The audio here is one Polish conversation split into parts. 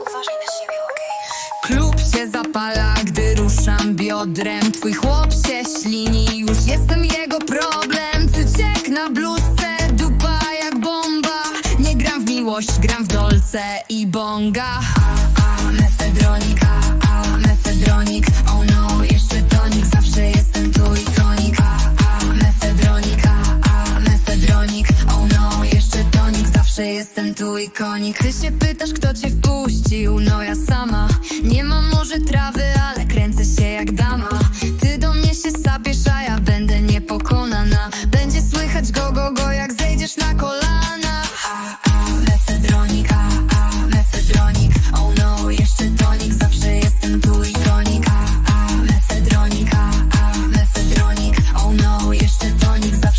Uważaj na siebie, okej? Klub się zapala, gdy ruszam biodrem. Twój chłop się ślini, już jestem jego problem. Cyciek na bluzce, dupa jak bomba. Nie gram w miłość, gram w dolce i bonga. A, a, mefedronik, a, a, mefedronik. Oh no, i konik Ty się pytasz, kto cię wpuścił, no ja sama. Nie mam może trawy, ale kręcę się jak dama. Ty do mnie się sapiesz, a ja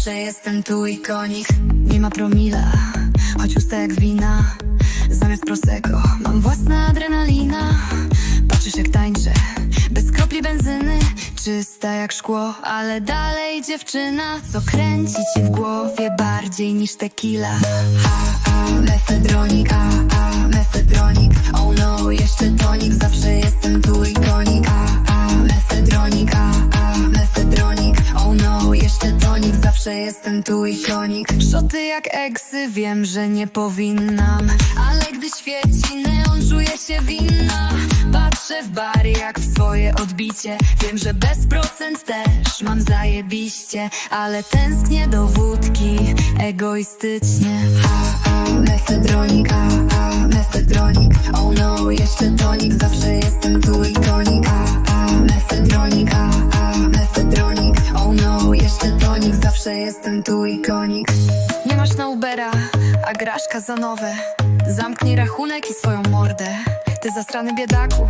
zawsze jestem tu i konik. Nie ma promila, choć usta jak wina. Zamiast prosecco mam własna adrenalina. Patrzysz jak tańczę, bez kropli benzyny. Czysta jak szkło, ale dalej dziewczyna Co kręci ci w głowie bardziej niż tequila. A, a, mefedronik, a, a, zawsze jestem tu i konik Szoty jak eksy, wiem, że nie powinnam. Ale gdy świeci neon, czuję się winna. Patrzę w bar jak w swoje odbicie. Wiem, że bez procent też mam zajebiście. Ale tęsknię do wódki egoistycznie. A, a, mefedronik, zawsze jestem tu i konik. Nie masz na Ubera, a grasz kazanowe. Zamknij rachunek i swoją mordę. Ty zastrany biedaku